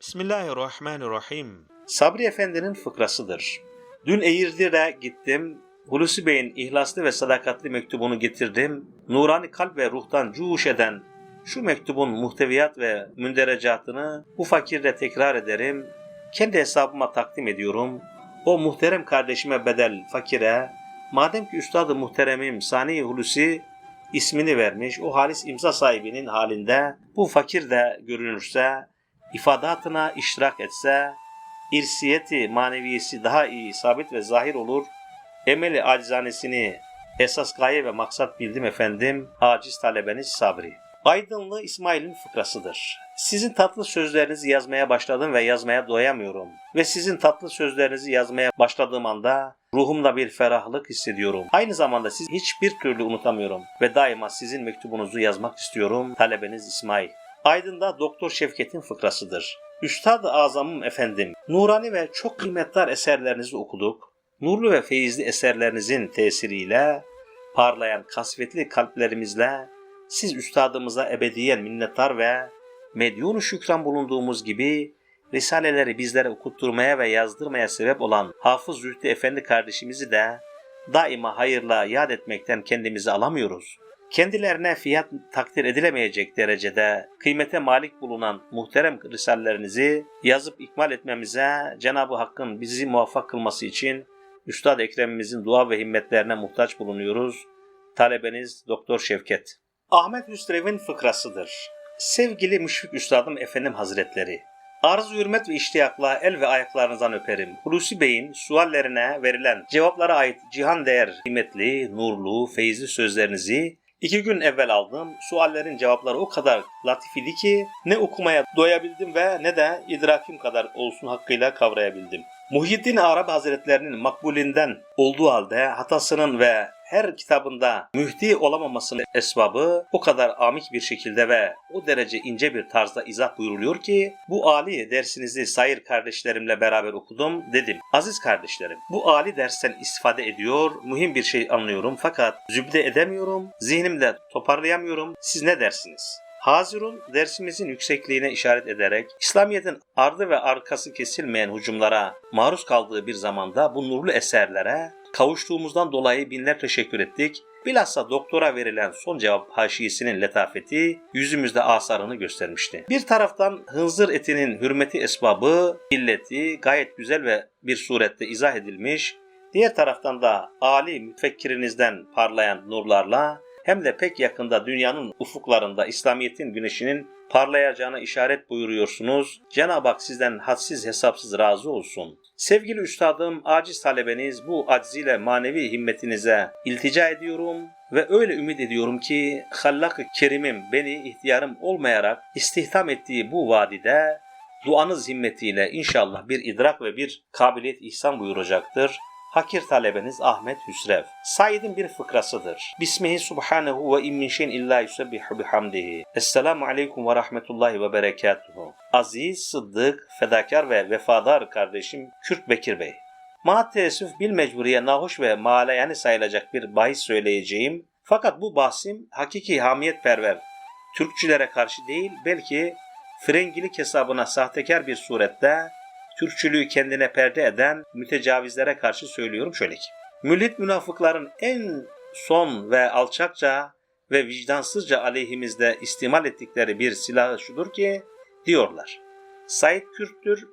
Bismillahirrahmanirrahim. Sabri Efendi'nin fıkrasıdır. Dün Eğirdir'e gittim. Hulusi Bey'in ihlaslı ve sadakatli mektubunu getirdim. Nurani kalp ve ruhtan cuş eden şu mektubun muhteviyat ve münderecatını bu fakirde tekrar ederim. Kendi hesabıma takdim ediyorum. O muhterem kardeşime bedel fakire, madem ki üstadı muhteremim Sani Hulusi ismini vermiş, o halis imza sahibinin halinde bu fakir de görünürse, ifadatına iştirak etse, irsiyeti maneviyesi daha iyi sabit ve zahir olur. Emeli acizanesini esas gaye ve maksat bildim efendim. Aciz talebeniz Sabri. Aydınlı İsmail'in fıkrasıdır. Sizin tatlı sözlerinizi yazmaya başladım ve yazmaya doyamıyorum. Ve sizin tatlı sözlerinizi yazmaya başladığım anda ruhumda bir ferahlık hissediyorum. Aynı zamanda sizi hiçbir türlü unutamıyorum ve daima sizin mektubunuzu yazmak istiyorum. Talebeniz İsmail. Aydın'da Doktor Şevket'in fıkrasıdır. Üstad-ı Azamım efendim, nurani ve çok kıymetli eserlerinizi okuduk. Nurlu ve feyizli eserlerinizin tesiriyle, parlayan kasvetli kalplerimizle siz üstadımıza ebediyen minnettar ve medyunu şükran bulunduğumuz gibi Risaleleri bizlere okutturmaya ve yazdırmaya sebep olan Hafız Zühtü Efendi kardeşimizi de daima hayırla yad etmekten kendimizi alamıyoruz. Kendilerine fiyat takdir edilemeyecek derecede kıymete malik bulunan muhterem risallerinizi yazıp ikmal etmemize Cenab-ı Hakk'ın bizi muvaffak kılması için Üstad Ekrem'imizin dua ve himmetlerine muhtaç bulunuyoruz. Talebeniz Doktor Şevket. Ahmet Hüsrev'in fıkrasıdır. Sevgili müşfik üstadım efendim hazretleri. Arzu hürmet ve iştiyakla el ve ayaklarınızdan öperim. Hulusi Bey'in suallerine verilen cevaplara ait cihan değer kıymetli, nurlu, feyizli sözlerinizi iki gün evvel aldım. Suallerin cevapları o kadar latif idi ki ne okumaya doyabildim ve ne de idrakim kadar olsun hakkıyla kavrayabildim. Muhyiddin Arabi Hazretlerinin makbulinden olduğu halde hatasının ve her kitabında mühti olamamasının esbabı o kadar amik bir şekilde ve o derece ince bir tarzda izah buyuruluyor ki bu Ali dersinizi sayır kardeşlerimle beraber okudum dedim. Aziz kardeşlerim bu Ali dersten istifade ediyor, mühim bir şey anlıyorum fakat zübde edemiyorum, zihnimde toparlayamıyorum. Siz ne dersiniz? Hazirun dersimizin yüksekliğine işaret ederek İslamiyet'in ardı ve arkası kesilmeyen hücumlara maruz kaldığı bir zamanda bu nurlu eserlere kavuştuğumuzdan dolayı binler teşekkür ettik. Bilhassa doktora verilen son cevap haşiyesinin letafeti yüzümüzde asarını göstermişti. Bir taraftan hınzır etinin hürmeti esbabı, illeti gayet güzel ve bir surette izah edilmiş. Diğer taraftan da Ali müfekkirinizden parlayan nurlarla hem de pek yakında dünyanın ufuklarında İslamiyet'in güneşinin parlayacağına işaret buyuruyorsunuz. Cenab-ı Hak sizden hadsiz hesapsız razı olsun. Sevgili üstadım, aciz talebeniz bu acziyle manevi himmetinize iltica ediyorum ve öyle ümit ediyorum ki Hallak-ı Kerim'im beni ihtiyarım olmayarak istihdam ettiği bu vadide duanız himmetiyle inşallah bir idrak ve bir kabiliyet ihsan buyuracaktır. Hakir talebeniz Ahmet Hüsrev. Said'in bir fıkrasıdır. Bismihi subhanehu ve immin şeyin illa yusebbihu bihamdihi. Esselamu aleyküm ve rahmetullahi ve berekatuhu. Aziz, sıddık, fedakar ve vefadar kardeşim Kürt Bekir Bey. Ma teessüf bil mecburiye nahoş ve maleyani sayılacak bir bahis söyleyeceğim. Fakat bu bahsim hakiki hamiyetperver Türkçülere karşı değil belki Frengilik hesabına sahtekar bir surette Türkçülüğü kendine perde eden mütecavizlere karşı söylüyorum şöyle ki. Millet münafıkların en son ve alçakça ve vicdansızca aleyhimizde istimal ettikleri bir silahı şudur ki diyorlar. Said Kürt'tür,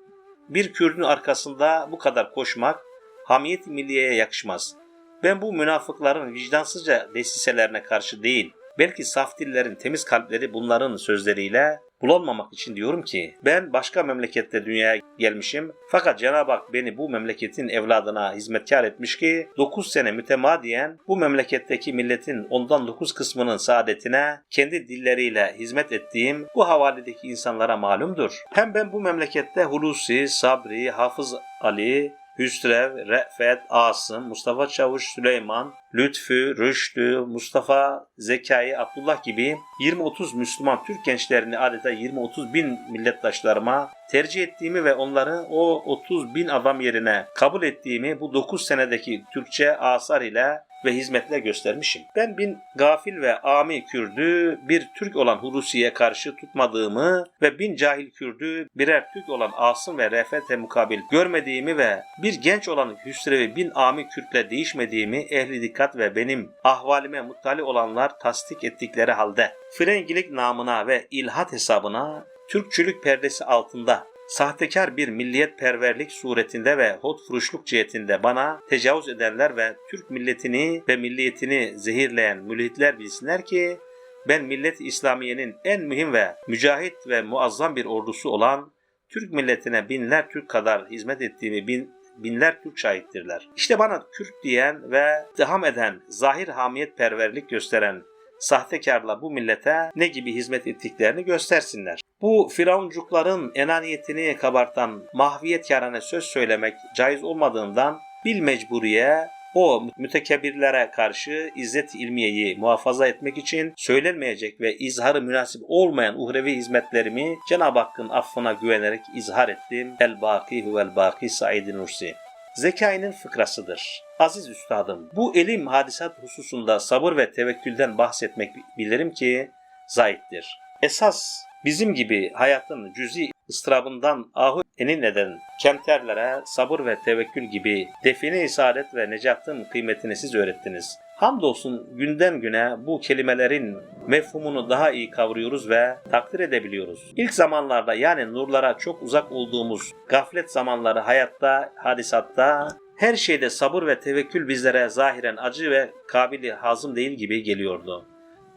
bir Kürt'ün arkasında bu kadar koşmak hamiyet milliyeye yakışmaz. Ben bu münafıkların vicdansızca desiselerine karşı değil, belki saf dillerin temiz kalpleri bunların sözleriyle bulanmamak için diyorum ki ben başka memlekette dünyaya gelmişim fakat Cenab-ı Hak beni bu memleketin evladına hizmetkar etmiş ki 9 sene mütemadiyen bu memleketteki milletin ondan 9 kısmının saadetine kendi dilleriyle hizmet ettiğim bu havaledeki insanlara malumdur. Hem ben bu memlekette Hulusi, Sabri, Hafız Ali, Hüsrev, Re'fet, Asım, Mustafa Çavuş, Süleyman, Lütfü, Rüştü, Mustafa, Zekai, Abdullah gibi 20-30 Müslüman Türk gençlerini adeta 20-30 bin millettaşlarıma tercih ettiğimi ve onları o 30 bin adam yerine kabul ettiğimi bu 9 senedeki Türkçe asar ile ve hizmetler göstermişim. Ben bin gafil ve ami Kürdü bir Türk olan Hulusi'ye karşı tutmadığımı ve bin cahil Kürdü birer Türk olan Asım ve Refet'e mukabil görmediğimi ve bir genç olan Hüsrev'i bin ami Kürt'le değişmediğimi ehli dikkat ve benim ahvalime muttali olanlar tasdik ettikleri halde Frengilik namına ve ilhat hesabına Türkçülük perdesi altında sahtekar bir milliyetperverlik suretinde ve hotfuruşluk cihetinde bana tecavüz edenler ve Türk milletini ve milliyetini zehirleyen mülhitler bilsinler ki ben millet İslamiye'nin en mühim ve mücahit ve muazzam bir ordusu olan Türk milletine binler Türk kadar hizmet ettiğimi bin, binler Türk şahittirler. İşte bana Kürt diyen ve ittiham eden, zahir hamiyet perverlik gösteren sahtekarla bu millete ne gibi hizmet ettiklerini göstersinler. Bu firavuncukların enaniyetini kabartan mahviyetkarane söz söylemek caiz olmadığından bil mecburiye o mütekebirlere karşı izzet ilmiyeyi muhafaza etmek için söylenmeyecek ve izharı münasip olmayan uhrevi hizmetlerimi Cenab-ı Hakk'ın affına güvenerek izhar ettim. El-Baki huvel Baki Said Nursi. Zekai'nin fıkrasıdır. Aziz üstadım, bu elim hadisat hususunda sabır ve tevekkülden bahsetmek bilirim ki zayittir. Esas bizim gibi hayatın cüzi ıstırabından ahu enin eden kemterlere sabır ve tevekkül gibi define-i saadet ve necatın kıymetini siz öğrettiniz. Hamdolsun günden güne bu kelimelerin mefhumunu daha iyi kavruyoruz ve takdir edebiliyoruz. İlk zamanlarda yani nurlara çok uzak olduğumuz gaflet zamanları hayatta, hadisatta her şeyde sabır ve tevekkül bizlere zahiren acı ve kabili hazım değil gibi geliyordu.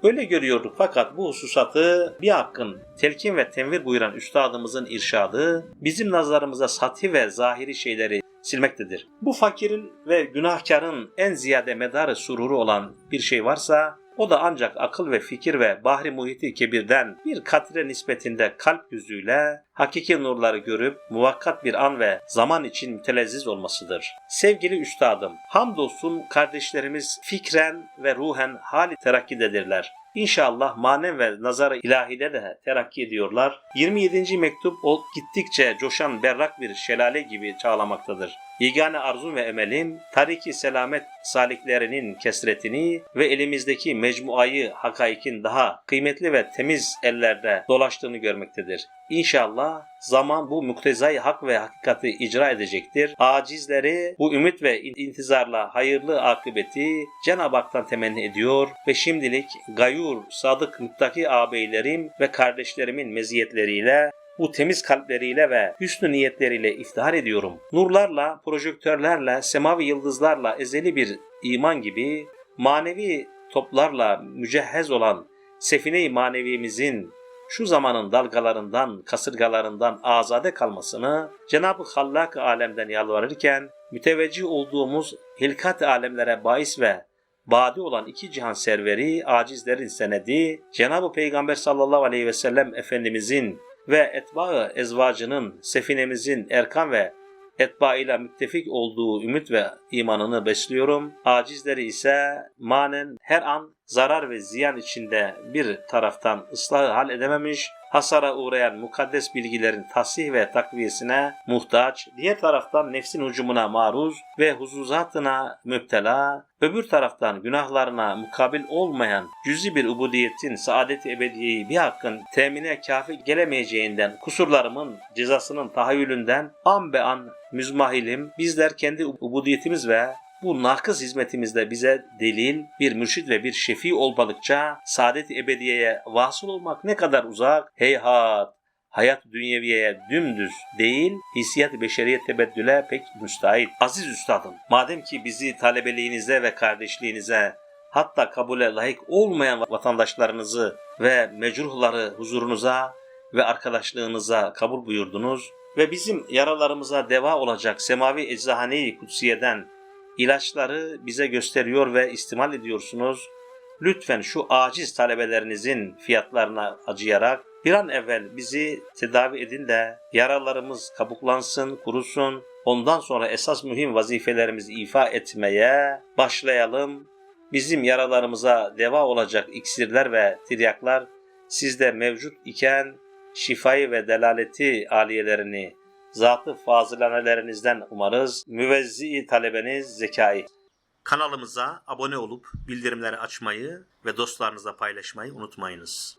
Öyle görüyorduk fakat bu hususatı bir hakkın telkin ve tenvir buyuran üstadımızın irşadı bizim nazarımıza sati ve zahiri şeyleri silmektedir. Bu fakirin ve günahkarın en ziyade medarı sururu olan bir şey varsa o da ancak akıl ve fikir ve bahri muhiti kebirden bir katre nispetinde kalp gözüyle hakiki nurları görüp muvakkat bir an ve zaman için mütelezziz olmasıdır. Sevgili üstadım, hamdolsun kardeşlerimiz fikren ve ruhen hali terakkidedirler. İnşallah manen ve nazarı ilahide de terakki ediyorlar. 27. mektup o gittikçe coşan berrak bir şelale gibi çağlamaktadır. Yegane arzum ve emelim tariki selamet saliklerinin kesretini ve elimizdeki mecmuayı hakaikin daha kıymetli ve temiz ellerde dolaştığını görmektedir. İnşallah zaman bu muktezai hak ve hakikati icra edecektir. Acizleri bu ümit ve intizarla hayırlı akıbeti Cenab-ı Hak'tan temenni ediyor ve şimdilik gayur, sadık, muttaki ağabeylerim ve kardeşlerimin meziyetleriyle bu temiz kalpleriyle ve hüsnü niyetleriyle iftihar ediyorum. Nurlarla, projektörlerle, semavi yıldızlarla ezeli bir iman gibi manevi toplarla mücehhez olan sefine-i manevimizin şu zamanın dalgalarından, kasırgalarından azade kalmasını Cenab-ı Hallak alemden yalvarırken müteveccih olduğumuz hilkat alemlere bahis ve badi olan iki cihan serveri, acizlerin senedi, Cenab-ı Peygamber sallallahu aleyhi ve sellem Efendimizin ve etbaı ezvacının, sefinemizin erkan ve etbaıyla müttefik olduğu ümit ve imanını besliyorum. Acizleri ise manen her an zarar ve ziyan içinde bir taraftan ıslahı hal edememiş, hasara uğrayan mukaddes bilgilerin tasih ve takviyesine muhtaç, diğer taraftan nefsin hücumuna maruz ve huzuzatına müptela, öbür taraftan günahlarına mukabil olmayan cüzi bir ubudiyetin saadeti ebediyeyi bir hakkın temine kafi gelemeyeceğinden kusurlarımın cezasının tahayyülünden an be an müzmahilim, bizler kendi ubudiyetimiz ve bu nakız hizmetimizde bize delil, bir mürşit ve bir şefi olmadıkça saadet ebediyeye vasıl olmak ne kadar uzak, heyhat, hayat dünyeviyeye dümdüz değil, hissiyat beşeriye tebeddüle pek müstahit. Aziz üstadım, madem ki bizi talebeliğinize ve kardeşliğinize hatta kabule layık olmayan vatandaşlarınızı ve mecruhları huzurunuza ve arkadaşlığınıza kabul buyurdunuz ve bizim yaralarımıza deva olacak semavi eczahane-i kutsiyeden ilaçları bize gösteriyor ve istimal ediyorsunuz. Lütfen şu aciz talebelerinizin fiyatlarına acıyarak bir an evvel bizi tedavi edin de yaralarımız kabuklansın, kurusun. Ondan sonra esas mühim vazifelerimizi ifa etmeye başlayalım. Bizim yaralarımıza deva olacak iksirler ve tiryaklar sizde mevcut iken şifayı ve delaleti aliyelerini zatı fazılanelerinizden umarız. Müvezzi talebeniz Zekai. Kanalımıza abone olup bildirimleri açmayı ve dostlarınızla paylaşmayı unutmayınız.